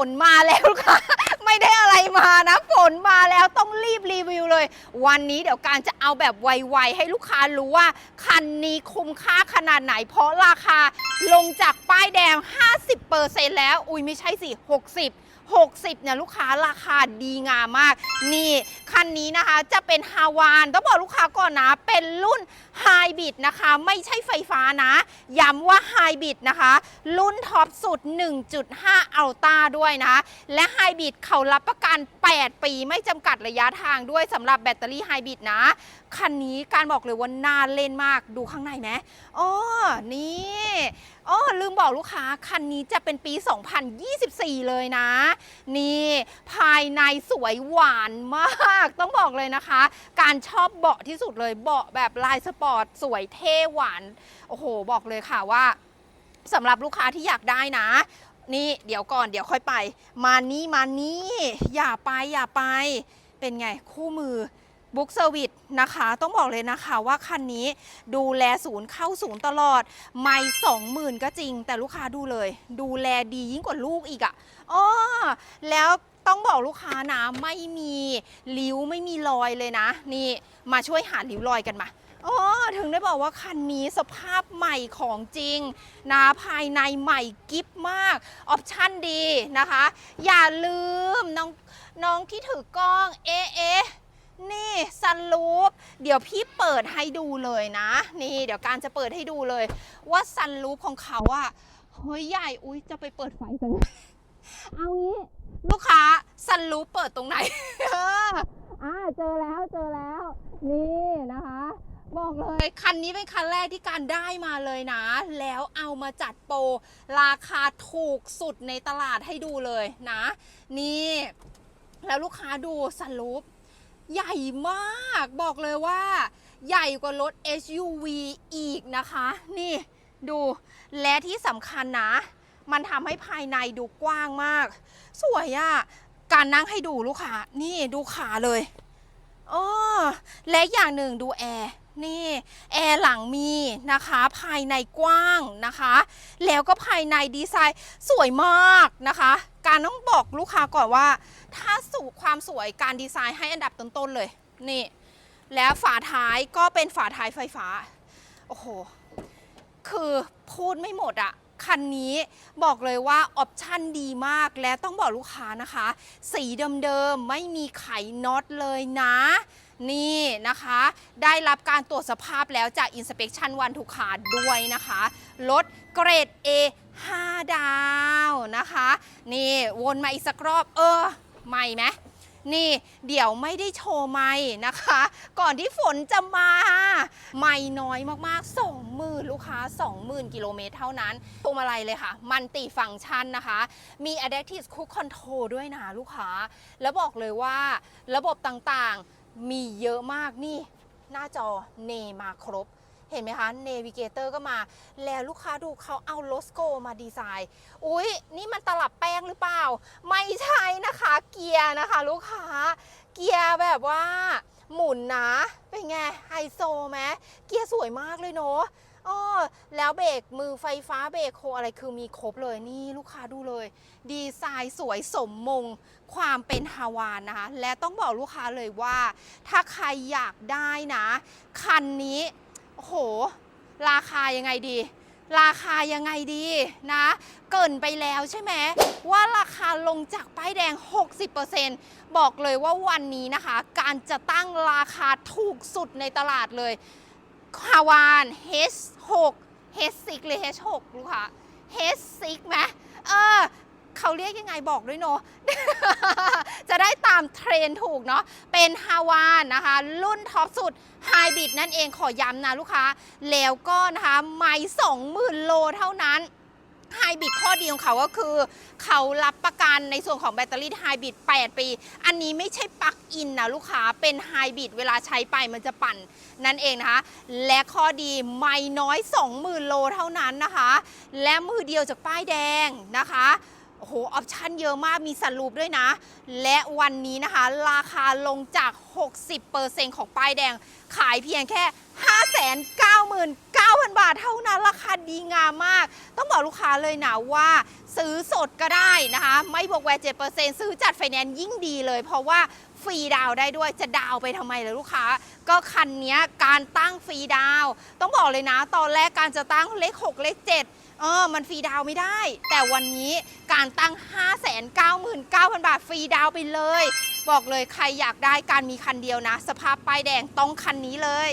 ฝนมาแล้วค่ะ ไม่ได้อะไรมานะ ฝนมาแล้วต้องรีบรีวิวเลย วันนี้เดี๋ยวการจะเอาแบบไวๆให้ลูกค้ารู้ว่า คันนี้คุ้มค่าขนาดไหน เพราะราคาลงจากป้ายแดง 50%แล้ว อุ้ยไม่ใช่สิ 60 60เนี่ยลูกค้าราคาดีงามมาก นี่ คันนี้นะคะจะเป็นฮาวานต้องบอกลูกค้าก่อนนะ เป็นรุ่นไฮบริดนะคะ ไม่ใช่ไฟฟ้านะ ย้ำว่าไฮบริดนะคะ รุ่นท็อปสุด 1.5 อัลต้าด้วยนะ และไฮบริดเขารับประกัน 8 ปีไม่จำกัดระยะทางด้วยสำหรับแบตเตอรี่ไฮบริดนะ คันนี้การบอกเลยว่าน่าเล่นมากดูข้างในไหมอ๋อนี่อ๋อลืมบอกลูกค้า คันนี้จะเป็นปี 2024 เลยนะ นี่ ภายในสวยหวานมากต้องบอกเลยนะคะ การชอบเบาะที่สุดเลยเบาะแบบลายสปอร์ตสวยเท่หวาน โอ้โห บอกเลยค่ะว่าสำหรับลูกค้าที่อยากได้นะ นี่เดี๋ยวก่อนเดี๋ยวค่อยไป มานี่มานี่อย่าไปอย่าไป เป็นไงคู่มือบุ๊กเซอร์วิสนะคะ ต้องบอกเลยนะคะว่าคันนี้ดูแลศูนย์เข้าศูนย์ตลอด ไม่สองหมื่นก็จริง แต่ลูกค้าดูเลย ดูแลดียิ่งกว่าลูกอีกอะ่ะอ้อแล้ว ต้องบอกลูกค้านะไม่มีริ้วไม่มีรอยเลยนะ นี่มาช่วยหาริ้วรอยกันมาอ๋อถึงได้บอกว่าคันนี้สภาพใหม่ของจริงนะภายในใหม่กิฟมาก ออปชั่นดีนะคะ อย่าลืมน้องน้องที่ถือกล้อง เอ๊ะเอนี่ซันลูปเดี๋ยวพี่เปิดให้ดูเลยนะ นี่ เดี๋ยวการจะเปิดให้ดูเลย ว่าซันลูปของเขาอะเฮ้ยใหญ่อุ้ยจะไปเปิดไฟจังเลยเอางี้ ลูกค้าซันลูปเปิดตรงไหน เอออ่าเจอแล้วเจอแล้ว นี่นะคะ บอกเลยคันนี้เป็นคันแรกที่การได้มาเลยนะ แล้วเอามาจัดโปรราคาถูกสุดในตลาดให้ดูเลยนะ นี่ แล้วลูกค้าดูสลูปใหญ่มากบอกเลยว่า ใหญ่กว่ารถ SUV อีกนะคะ นี่ดูและที่สำคัญนะ มันทำให้ภายในดูกว้างมาก สวยอะ่ะ การนั่งให้ดูลูกค้านี่ดูขาเลยอ๋อและอย่างหนึ่งดูแอร์นี่แอร์หลังมีนะคะภายในกว้างนะคะ แล้วก็ภายในดีไซน์สวยมากนะคะ การต้องบอกลูกค้าก่อนว่า ถ้าสู่ความสวยการดีไซน์ให้อันดับต้นๆเลยนี่ แล้วฝาท้ายก็เป็นฝาท้ายไฟฟ้า โอ้โห คือพูดไม่หมดอะ คันนี้บอกเลยว่าออปชั่นดีมาก และต้องบอกลูกค้านะคะ สีเดิมๆ ไม่มีไขน็อตเลยนะ นี่นะคะ ได้รับการตรวจสภาพแล้วจาก Inspection วันทุกขาด้วยนะคะรถเกรด A 5 ดาวนะคะ นี่วนมาอีกสักรอบ เออ ใหม่ไหมนี่เดี๋ยวไม่ได้โชว์ไม่นะคะ ก่อนที่ฝนจะมา ไม่น้อยมากๆ 20,000ลูกค้า 20,000 กิโลเมตรเท่านั้นพวงมาลัยเลยค่ะ มันติฟังก์ชันนะคะ มี Adaptive Cruise Control ด้วยนะลูกค้า แล้วบอกเลยว่าระบบต่างๆมีเยอะมากนี่ หน้าจอเนมาครบเห็นไหมคะเนวิเกเตอร์ก็มา แล้วลูกค้าดูเขาเอาโลโกมาดีไซน์ อุ๊ย นี่มันตลับแป้งหรือเปล่า ไม่ใช่นะคะ เกียร์นะคะ ลูกค้า เกียร์แบบว่า หมุนนะ เป็นไง ไฮโซไหมเกียร์สวยมากเลยเนาะ อ๋อแล้วเบรกมือไฟฟ้าเบรกโคอะไรคือมีครบเลยนี่ลูกค้าดูเลย ดีไซน์สวยสมมง ความเป็นฮาวานนะคะ และต้องบอกลูกค้าเลยว่า ถ้าใครอยากได้นะ คันนี้โอ้โห ราคายังไงดีราคายังไงดีนะ เกินไปแล้วใช่ไหมว่าราคาลงจากป้ายแดง 60%บอกเลยว่าวันนี้นะคะ การจะตั้งราคาถูกสุดในตลาดเลย ฮาวาน H6 H6 หรือ H6 ลูกค้า H6 ไหมเออเขาเรียกยังไงบอกด้วยเนาะ จะได้ตามเทรนถูกเนาะ เป็นฮาวานนะคะ รุ่นท็อปสุดไฮบริดนั่นเองขอย้ำนะลูกค้า แล้วก็นะคะ ไม่สองหมื่นโลเท่านั้น ไฮบริดข้อดีของเขาก็คือ เขารับประกันในส่วนของแบตเตอรี่ไฮบริด8 ปี อันนี้ไม่ใช่ปลั๊กอินนะลูกค้าเป็นไฮบริดเวลาใช้ไปมันจะปั่นนั่นเองนะคะ และข้อดีไม่น้อย 20,000 โลเท่านั้นนะคะ และมือเดียวจากป้ายแดงนะคะโอ้โห ออปชั่นเยอะมาก มีสันลูปด้วยนะ และวันนี้นะคะ ราคาลงจาก 60%ของป้ายแดง ขายเพียงแค่ 599,000 99,000บาทเท่านั้น ราคาดีงามมาก ต้องบอกลูกค้าเลยนะว่าซื้อสดก็ได้นะคะ ไม่บวกแวร์7%ซื้อจัดไฟแนนซ์ยิ่งดีเลย เพราะว่าฟรีดาวได้ด้วยจะดาวไปทำไมเลยลูกค้า ก็คันนี้การตั้งฟรีดาว ต้องบอกเลยนะ ตอนแรกการจะตั้งเลข 6 เลข 7 เออ มันฟรีดาวไม่ได้ แต่วันนี้การตั้ง 599,000 บาทฟรีดาวไปเลย บอกเลยใครอยากได้การมีคันเดียวนะ สภาพป้ายแดงต้องคันนี้เลย